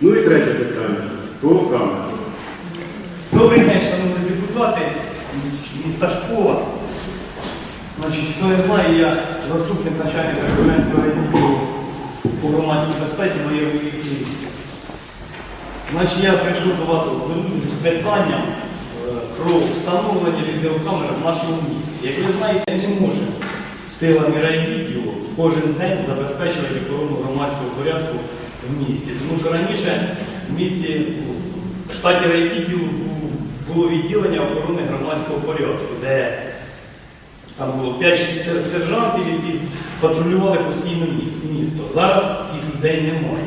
Ну і третє питання. Камерам. Добрий день, шановні депутати міста Школа. Значить, хто не знає, я заступник начальника Кривенського району по громадській безпеці моєї міліції. Значить, я прийшов до вас з питанням е, про встановлення відеокамер в нашому місті. Як ви знаєте, не може силами райвідділу кожен день забезпечувати охорону громадського порядку в місті. Тому що раніше в місті в штаті райвідділу бу- було відділення охорони громадського порядку, де там було 5-6 сер- сержантів, які патрулювали постійно мі- місто. Зараз цих людей немає.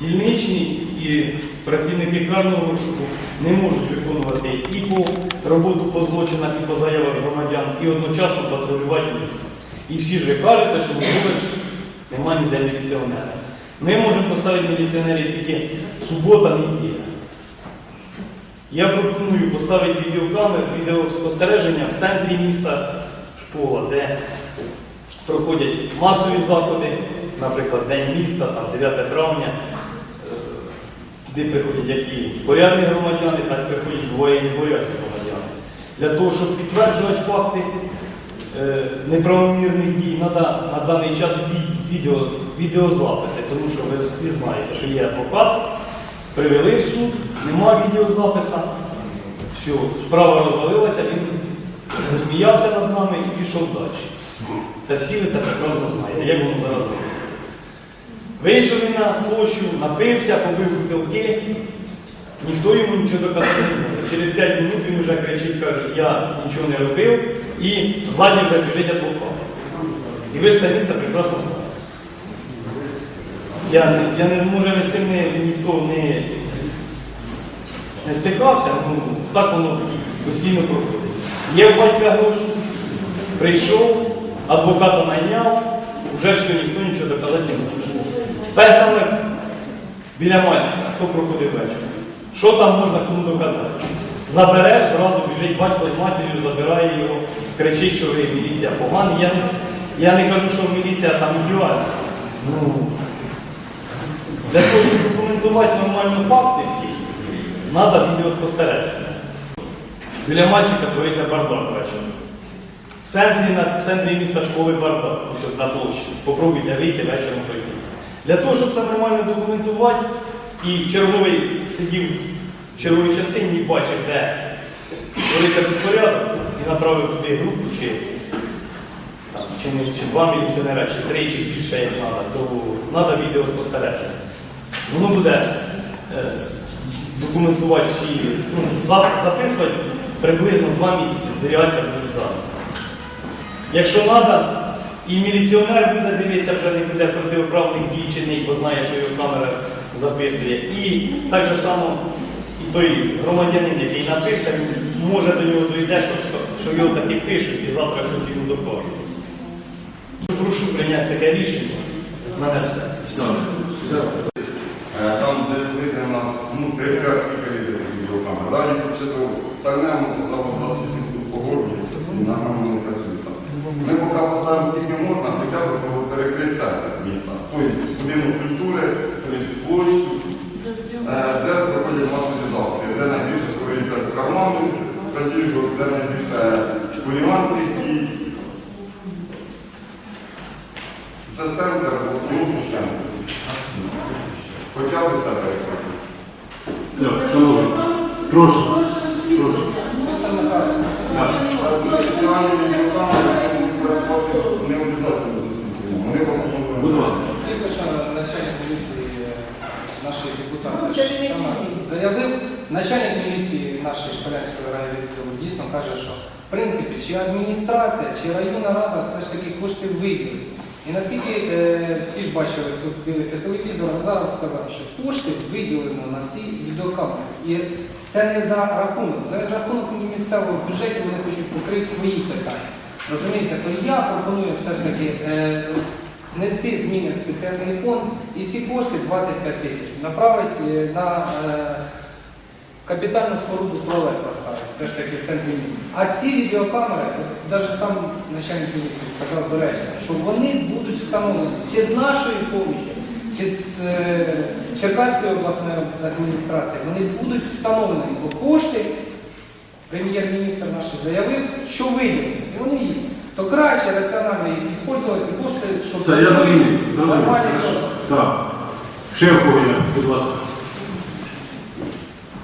Дільничні і працівники карного розшуку не можуть виконувати і по роботу по злочинах, і по заявах громадян, і одночасно патрулювати місто. І всі ж ви кажете, що можливо ж немає ніде міліціонера. Ми можемо поставити міліціонерів тільки субота, неділя. Я пропоную поставити відеокамери, відеоспостереження в центрі міста Шпола, де проходять масові заходи, наприклад, День міста, там 9 травня, е, туди приходять як і порядні громадяни, так приходять двоє непорядні громадяни. Для того, щоб підтверджувати факти е, неправомірних дій, треба на даний час ві- відео, відеозаписи, тому що ви всі знаєте, що є адвокат, привели в суд, нема відеозаписа, все, справа розвалилася, він засміявся над нами і пішов далі. Це всі ви це прекрасно знаєте, як воно зараз робиться. Вийшов він на площу, напився, побив бутилки, ніхто йому нічого доказати не може. Через 5 минут він вже кричить, каже, я нічого не робив, і ззаді вже біжить адвокат. І ви ж самі це прекрасно знаєте. Я, не- я не може ви з цим не, ніхто не, не стикався, ну так воно постійно проходить. Є в батька гроші, прийшов, адвоката найняв, вже все, ніхто нічого доказати не може. Те саме біля мальчика, хто проходив вечір. Що там можна кому доказати? Забереш, зразу біжить батько з матір'ю, забирає його, кричить, що ви міліція погана. Я не, я не кажу, що міліція там ідеальна. Ну, для того, щоб документувати нормально факти всі, треба відеоспостереження. Біля мальчика твориться бардак вечором. В центрі, в центрі міста школи бардак, на площі. Попробуйте вийти вечором пройти. Для того, щоб це нормально документувати, і черговий сидів в черговій частині і бачив, де твориться безпорядок, і направив туди групу, чи, там, чи, чи два міліціонера, чи три, чи більше як треба, то треба відеоспостереження. Воно буде е, документувати всі, ну, записувати приблизно два місяці, зберігатися будуть дані. Якщо треба, і міліціонер буде дивитися, вже не буде протиправних дій чинить, бо знає, що його камера записує. І так же само і той громадянин, який напився, може до нього дойде, що, що його таки пишуть і завтра щось йому докажуть. Прошу прийняти таке рішення. В мене все. Е, Там, де звідти у нас ну, перевіряють скільки відеокамер. Далі початку тернемо, стало 28 штук по городі, і на не працює там. Ми поки поставимо скільки можна, хоча б його перекрити міста. Тобто будинок культури, тобто площу, е, де проходять масові заходи, де найбільше скоюється карману, крадіжок, де найбільше хуліганських і це центр, ну, центр. Хоча б це перекрити. Шановні, прошу, прошу. Будь ласка. Тільки що начальник міліції е, нашої депутати заявив, начальник міліції нашої Шкалянської райвідділу дійсно каже, що в принципі чи адміністрація, чи районна рада все ж таки кошти виділили. І наскільки е, всі ж бачили, хто дивиться телевізор, зараз сказав, що кошти виділено на ці відеокамери. І це не за рахунок, за рахунок місцевого бюджету вони хочуть покрити свої питання. Розумієте, то я пропоную все ж таки е, внести зміни в спеціальний фонд і ці кошти 25 тисяч направити е, на е, капітальну споруду туалет все ж таки в центрі міста. А ці відеокамери, навіть сам начальник міліції сказав до речі, що вони будуть встановлені чи з нашої помічі, чи з е, Черкаської обласної адміністрації, вони будуть встановлені, бо кошти, прем'єр-міністр наш заявив, що виділені, і вони є. То краще раціонально їх використовувати ці кошти, щоб Це я розумію. Ще в будь ласка.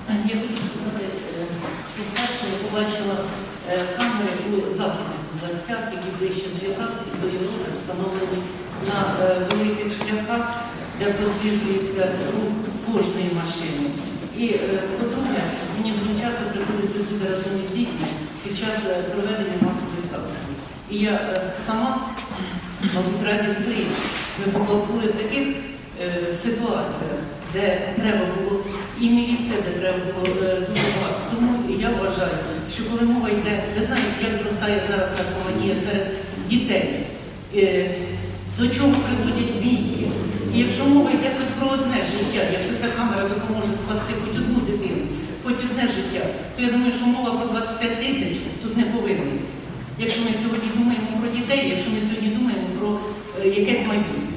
Я хочу сказати, е, що вперше я побачила е, камери у західних областях, які ближче до Європи, до Європи встановлені на е, великих шляхах, де просліджується рух кожної машини. І, е, по-друге, мені дуже часто приходиться бути разом із дітьми під час проведення масових заходів. І я сама, мабуть, разів три ми побалкули в таких ситуаціях, де треба було і міліція, де треба було дуже багато. Тому я вважаю, що коли мова йде, ви знаєте, як зростає зараз наркоманія серед дітей, е, до чого приводять бійки. І якщо мова йде хоч про одне життя, якщо ця камера допоможе спасти хоч одну дитину, хоч одне життя, то я думаю, що мова про 25 тисяч тут не повинна. Якщо ми сьогодні думаємо про дітей, якщо ми сьогодні думаємо про е, якесь майбутнє.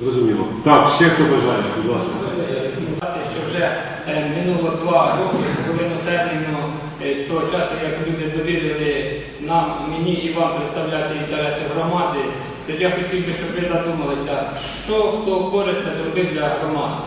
Зрозуміло. Так, ще хто бажає, будь ласка. Сказати, що вже е, минуло два роки з половину терміну е, з того часу, як люди довірили нам, мені і вам представляти інтереси громади. Тож я хотів би, щоб ви задумалися, що хто корисне зробив для громади.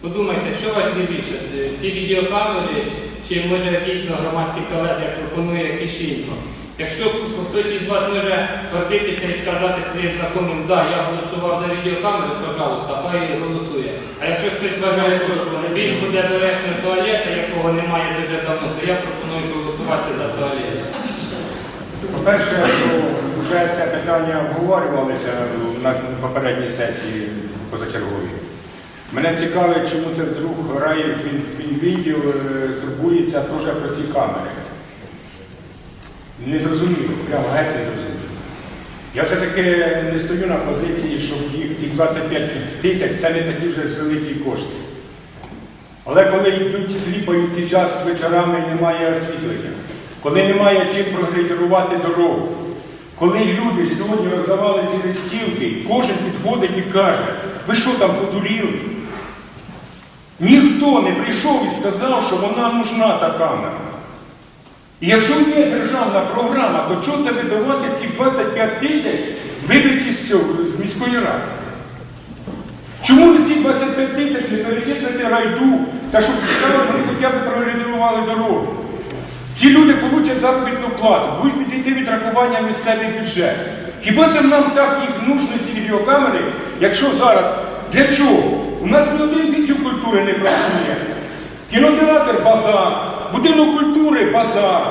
Подумайте, що важливіше, е, ці відеокамери чи може дійсно громадський колег, як пропонує Кишінько. Якщо хтось із вас може гордитися і сказати своїм знайомим, да, я голосував за відеокамеру, пожалуйста, хай голосує. А якщо хтось вважає, що більш буде доречно туалета, якого немає дуже давно, то я пропоную голосувати за туалет. По-перше, вже це питання обговорювалося у нас на попередній сесії позачерговій. Мене цікавить, чому це вдруг Раїв відділ турбується теж про ці камери. Не зрозуміло, прямо геть не зрозуміло. Я все-таки не стою на позиції, що їх ці 25 тисяч це не такі вже великі кошти. Але коли йдуть сліпають ці час вечорами немає освітлення, коли немає чим прогрейдерувати дорогу, коли люди сьогодні роздавали ці листівки, кожен підходить і каже, ви що там подуріли? Ніхто не прийшов і сказав, що вона нужна та камера. І якщо є державна програма, то чого це вибивати ці 25 тисяч вибиті з, цього, з міської ради? Чому ви ці 25 тисяч не перечислите райду, та щоб вони хоча б прорядували дорогу? Ці люди получать заробітну плату, будуть відійти відрахування в місцевий бюджет. Хіба це нам так їх нужно, ці відеокамери, якщо зараз для чого? У нас ні один відділ культури не працює. Кінотеатр базар, будинок культури базар,